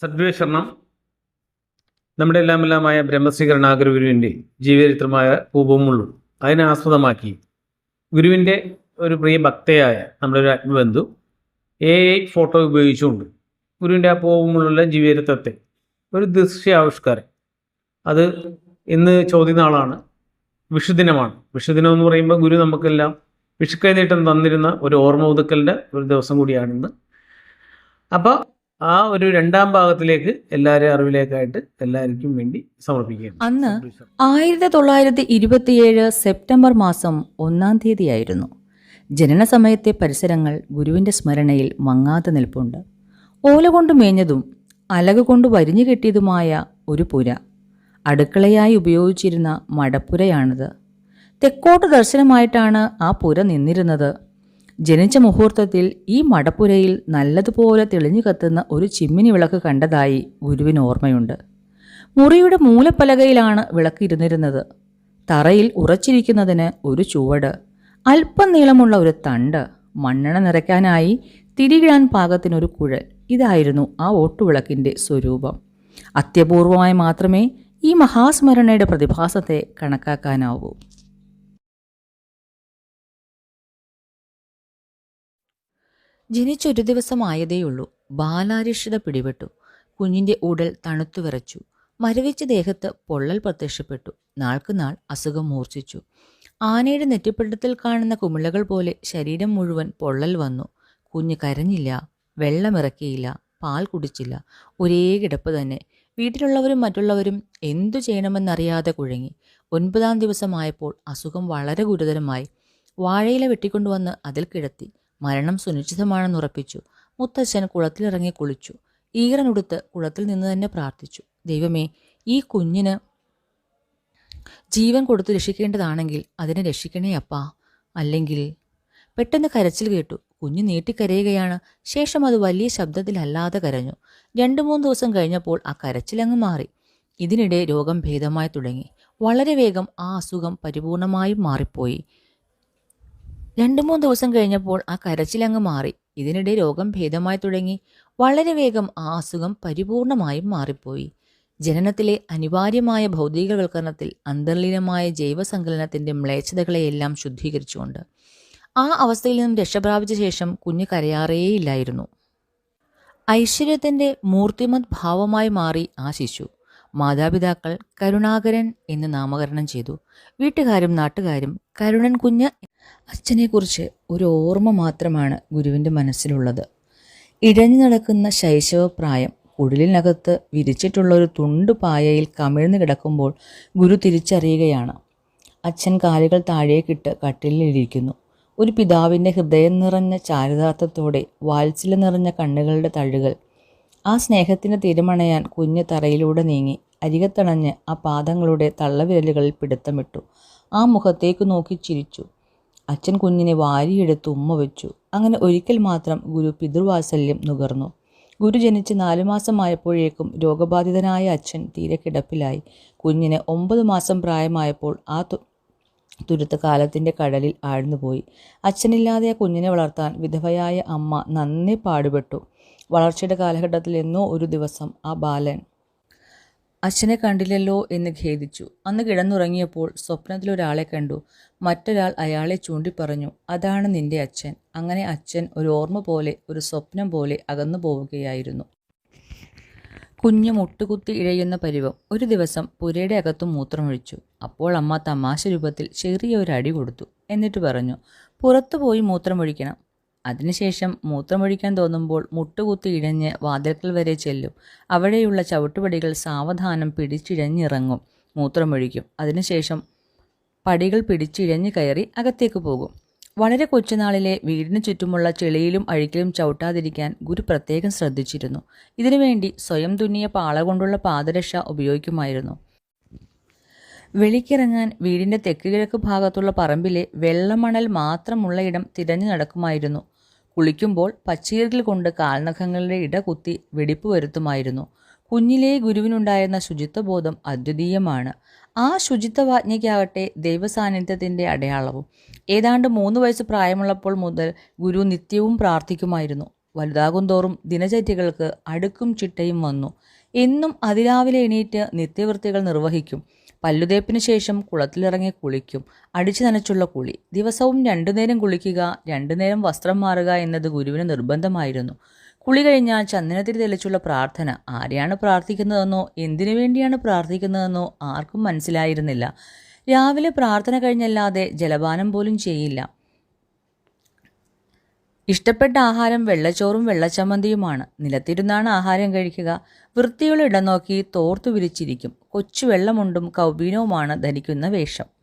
സദ്വേഷണം നമ്മുടെ എല്ലാമെല്ലാമായ ബ്രഹ്മശ്രീകരണാഗര ഗുരുവിന്റെ ജീവചരിത്രമായ പൂപമുള്ളു അതിനെ ആസ്പദമാക്കി ഗുരുവിന്റെ ഒരു പ്രിയ ഭക്തയായ നമ്മുടെ ഒരു ആത്മബന്ധു എ ഐ ഫോട്ടോ ഉപയോഗിച്ചുകൊണ്ട് ഗുരുവിന്റെ ആ പൂവമുള്ള ജീവചരിത്രത്തെ ഒരു ദൃശ്യാവിഷ്കാരം. അത് ഇന്ന് ചോദ്യനാളാണ്. വിഷുദിനമാണ്. വിഷുദിനം എന്ന് പറയുമ്പോൾ ഗുരു നമുക്കെല്ലാം വിഷുക്കൈ നീട്ടം തന്നിരുന്ന ഒരു ഓർമ്മ ഒതുക്കലിന്റെ ഒരു ദിവസം കൂടിയാണിന്ന്. അപ്പോൾ ആ ഒരു രണ്ടാം ഭാഗത്തിലേക്ക് എല്ലാവരെയും അറിവിലേക്കായിട്ട് എല്ലാവർക്കും വേണ്ടി സമർപ്പിക്കുകയാണ്. അന്ന് ആയിരത്തി തൊള്ളായിരത്തി ഇരുപത്തിയേഴ് സെപ്റ്റംബർ മാസം ഒന്നാം തീയതിയായിരുന്നു. ജനന സമയത്തെ പരിസരങ്ങൾ ഗുരുവിന്റെ സ്മരണയിൽ മങ്ങാത്ത നിൽപ്പുണ്ട്. ഓല കൊണ്ട് മേഞ്ഞതും അലക കൊണ്ട് വരിഞ്ഞു കെട്ടിയതുമായ ഒരു പുര അടുക്കളയായി ഉപയോഗിച്ചിരുന്ന മടപ്പുരയാണിത്. തെക്കോട്ട് ദർശനമായിട്ടാണ് ആ പുര നിന്നിരുന്നത്. ജനിച്ച മുഹൂർത്തത്തിൽ ഈ മടപ്പുരയിൽ നല്ലതുപോലെ തെളിഞ്ഞു കത്തുന്ന ഒരു ചിമ്മിനി വിളക്ക് കണ്ടതായി ഗുരുവിന് ഓർമ്മയുണ്ട്. മുറിയുടെ മൂലപ്പലകയിലാണ് വിളക്ക് ഇരുന്നിരുന്നത്. തറയിൽ ഉറച്ചിരിക്കുന്നതിന് ഒരു ചുവട് അല്പം നീളമുള്ള ഒരു തണ്ട് മണ്ണെണ്ണ നിറയ്ക്കാനായി തിരികിടാൻ പാകത്തിനൊരു കുഴൽ. ഇതായിരുന്നു ആ ഓട്ടുവിളക്കിന്റെ സ്വരൂപം. അത്യപൂർവമായി മാത്രമേ ഈ മഹാസ്മരണയുടെ പ്രതിഭാസത്തെ കണക്കാക്കാനാവൂ. ജനിച്ചൊരു ദിവസമായതേയുള്ളൂ ബാലാരിഷ്ടത പിടിപെട്ടു. കുഞ്ഞിന്റെ ഉടൽ തണുത്തു വിറച്ചു. മരവിച്ച ദേഹത്ത് പൊള്ളൽ പ്രത്യക്ഷപ്പെട്ടു. നാൾക്കുനാൾ അസുഖം മൂർച്ഛിച്ചു. ആനയുടെ നെറ്റിപ്പിടുത്തത്തിൽ കാണുന്ന കുമിളകൾ പോലെ ശരീരം മുഴുവൻ പൊള്ളൽ വന്നു. കുഞ്ഞ് കരഞ്ഞില്ല വെള്ളമിറക്കിയില്ല പാൽ കുടിച്ചില്ല. ഒരേ കിടപ്പ് തന്നെ. വീട്ടിലുള്ളവരും മറ്റുള്ളവരും എന്തു ചെയ്യണമെന്നറിയാതെ കുഴങ്ങി. ഒൻപതാം ദിവസമായപ്പോൾ അസുഖം വളരെ ഗുരുതരമായി. വാഴയില വെട്ടിക്കൊണ്ടുവന്ന് അതിൽ കിടത്തി. മരണം സുനിശ്ചിതമാണെന്ന് ഉറപ്പിച്ചു. മുത്തച്ഛൻ കുളത്തിലിറങ്ങി കുളിച്ചു. ഈറനുടുത്ത് കുളത്തിൽ നിന്ന് തന്നെ പ്രാർത്ഥിച്ചു. ദൈവമേ ഈ കുഞ്ഞിന് ജീവൻ കൊടുത്ത് രക്ഷിക്കേണ്ടതാണെങ്കിൽ അതിനെ രക്ഷിക്കണേ അപ്പാ. അല്ലെങ്കിൽ പെട്ടെന്ന് കരച്ചിൽ കേട്ടു. കുഞ്ഞ് നീട്ടിക്കരയുകയാണ്. ശേഷം അത് വലിയ ശബ്ദത്തിലല്ലാതെ കരഞ്ഞു. രണ്ടു മൂന്ന് ദിവസം കഴിഞ്ഞപ്പോൾ ആ കരച്ചിലങ്ങ് മാറി. ഇതിനിടെ രോഗം ഭേദമായി തുടങ്ങി. വളരെ വേഗം ആ അസുഖം പരിപൂർണമായും മാറിപ്പോയി. രണ്ടു മൂന്ന് ദിവസം കഴിഞ്ഞപ്പോൾ ആ കരച്ചിലങ്ങ് മാറി. ഇതിനിടെ രോഗം ഭേദമായി തുടങ്ങി. വളരെ വേഗം ആ അസുഖം പരിപൂർണമായും മാറിപ്പോയി. ജനനത്തിലെ അനിവാര്യമായ ഭൗതികവൽക്കരണത്തിൽ അന്തർലീനമായ ജൈവസങ്കലനത്തിന്റെ മ്ലേച്ഛതകളെയെല്ലാം ശുദ്ധീകരിച്ചുകൊണ്ട് ആ അവസ്ഥയിൽ നിന്നും രക്ഷപ്രാപിച്ച ശേഷം കുഞ്ഞ് കരയാറേയില്ലായിരുന്നു. ഐശ്വര്യത്തിന്റെ മൂർത്തിമത് ഭാവമായി മാറി ആ ശിശു. മാതാപിതാക്കൾ കരുണാകരൻ എന്ന് നാമകരണം ചെയ്തു. വീട്ടുകാരും നാട്ടുകാരും കരുണൻ കുഞ്ഞ് അച്ഛനെക്കുറിച്ച് ഒരു ഓർമ്മ മാത്രമാണ് ഗുരുവിന്റെ മനസ്സിലുള്ളത്. ഇഴഞ്ഞു നടക്കുന്ന ശൈശവപ്രായം കുടിലിനകത്ത് വിരിച്ചിട്ടുള്ള ഒരു തുണ്ടു പായയിൽ കമിഴ്ന്നു കിടക്കുമ്പോൾ ഗുരു തിരിച്ചറിയുകയാണ്. അച്ഛൻ കാലുകൾ താഴേക്കിട്ട് കട്ടിലിലിരിക്കുന്നു. ഒരു പിതാവിന്റെ ഹൃദയം നിറഞ്ഞ ചാരിതാർത്ഥത്തോടെ വാത്സല്യം നിറഞ്ഞ കണ്ണുകളുടെ തഴുകൾ ആ സ്നേഹത്തിന് തിരുമണയാൻ കുഞ്ഞ് തറയിലൂടെ നീങ്ങി അരികത്തണഞ്ഞ് ആ പാദങ്ങളുടെ തള്ളവിരലുകളിൽ പിടുത്തമിട്ടു. ആ മുഖത്തേക്ക് നോക്കി ചിരിച്ചു. അച്ഛൻ കുഞ്ഞിനെ വാരിയെടുത്ത് ഉമ്മ വെച്ചു. അങ്ങനെ ഒരിക്കൽ മാത്രം ഗുരു പിതൃവാത്സല്യം നുകർന്നു. ഗുരു ജനിച്ച് നാലു മാസമായപ്പോഴേക്കും രോഗബാധിതനായ അച്ഛൻ തീരെ കിടപ്പിലായി. കുഞ്ഞിനെ ഒമ്പത് മാസം പ്രായമായപ്പോൾ ആ തുരുത്ത കാലത്തിന്റെ കടലിൽ ആഴ്ന്നുപോയി. അച്ഛനില്ലാതെ ആ കുഞ്ഞിനെ വളർത്താൻ വിധവയായ അമ്മ നന്നേ പാടുപെട്ടു. വളർച്ചയുടെ കാലഘട്ടത്തിൽ എന്നോ ഒരു ദിവസം ആ ബാലൻ അച്ഛനെ കണ്ടില്ലല്ലോ എന്ന് ഖേദിച്ചു. അന്ന് കിടന്നുറങ്ങിയപ്പോൾ സ്വപ്നത്തിലൊരാളെ കണ്ടു. മറ്റൊരാൾ അയാളെ ചൂണ്ടിപ്പറഞ്ഞു. അതാണ് നിന്റെ അച്ഛൻ. അങ്ങനെ അച്ഛൻ ഒരു ഓർമ്മ പോലെ ഒരു സ്വപ്നം പോലെ അകന്നു പോവുകയായിരുന്നു. കുഞ്ഞ് മുട്ടുകുത്തി ഇഴയുന്ന പരിവം. ഒരു ദിവസം പുരയുടെ അകത്തും മൂത്രമൊഴിച്ചു. അപ്പോൾ അമ്മ തമാശ രൂപത്തിൽ ചെറിയ ഒരു അടി കൊടുത്തു. എന്നിട്ട് പറഞ്ഞു പുറത്തു പോയി മൂത്രമൊഴിക്കണം. അതിനുശേഷം മൂത്രമൊഴിക്കാൻ തോന്നുമ്പോൾ മുട്ടുകുത്തി ഇഴഞ്ഞ് വാതിൽക്കൽ വരെ ചെല്ലും. അവിടെയുള്ള ചവിട്ടുപടികൾ സാവധാനം പിടിച്ചിഴഞ്ഞിറങ്ങും. മൂത്രമൊഴിക്കും. അതിനുശേഷം പടികൾ പിടിച്ചിഴഞ്ഞ് കയറി അകത്തേക്ക് പോകും. വളരെ കൊച്ചുനാളിലെ വീടിന് ചുറ്റുമുള്ള ചെളിയിലും അഴുക്കിലും ചവിട്ടാതിരിക്കാൻ ഗുരു പ്രത്യേകം ശ്രദ്ധിച്ചിരുന്നു. ഇതിനുവേണ്ടി സ്വയം തുന്നിയ പാള കൊണ്ടുള്ള പാദരക്ഷ ഉപയോഗിക്കുമായിരുന്നു. വെളിക്കിറങ്ങാൻ വീടിന്റെ തെക്ക് കിഴക്ക് ഭാഗത്തുള്ള പറമ്പിലെ വെള്ളമണൽ മാത്രമുള്ള ഇടം തിരഞ്ഞു നടക്കുമായിരുന്നു. കുളിക്കുമ്പോൾ പച്ചീരൽ കൊണ്ട് കാൽനഖങ്ങളുടെ ഇട കുത്തി വെടിപ്പ് വരുത്തുമായിരുന്നു. കുഞ്ഞിലേ ഗുരുവിനുണ്ടായിരുന്ന ശുചിത്വബോധം അദ്വിതീയമാണ്. ആ ശുചിത്വവാജ്ഞയ്ക്കാകട്ടെ ദൈവസാന്നിധ്യത്തിന്റെ അടയാളവും. ഏതാണ്ട് മൂന്ന് വയസ്സ് പ്രായമുള്ളപ്പോൾ മുതൽ ഗുരു നിത്യവും പ്രാർത്ഥിക്കുമായിരുന്നു. വലുതാകുന്തോറും ദിനചര്യകൾക്ക് അടുക്കും ചിട്ടയും വന്നു. എന്നും അതിരാവിലെ എണീറ്റ് നിത്യവൃത്തികൾ നിർവഹിക്കും. പല്ലുതേപ്പിന് ശേഷം കുളത്തിലിറങ്ങി കുളിക്കും. അടിച്ചു നനച്ചുള്ള കുളി. ദിവസവും രണ്ടു നേരം കുളിക്കുക രണ്ടു നേരം വസ്ത്രം മാറുക എന്നത് ഗുരുവിന് നിർബന്ധമായിരുന്നു. കുളി കഴിഞ്ഞാൽ ചന്ദനത്തിൽ തെളിച്ചുള്ള പ്രാർത്ഥന. ആരെയാണ് പ്രാർത്ഥിക്കുന്നതെന്നോ എന്തിനു വേണ്ടിയാണ് പ്രാർത്ഥിക്കുന്നതെന്നോ ആർക്കും മനസ്സിലായിരുന്നില്ല. രാവിലെ പ്രാർത്ഥന കഴിഞ്ഞല്ലാതെ ജലപാനം പോലും ചെയ്യില്ല. ഇഷ്ടപ്പെട്ട ആഹാരം വെള്ളച്ചോറും വെള്ളച്ചമ്മന്തിയുമാണ്. നിലത്തിരുന്നാണ് ആഹാരം കഴിക്കുക. വൃത്തിയുള്ള ഇടം നോക്കി തോർത്തു വിരിച്ചിരിക്കും. കൊച്ചു വെള്ളമുണ്ടും കൗബീനവുമാണ് ധരിക്കുന്ന വേഷം.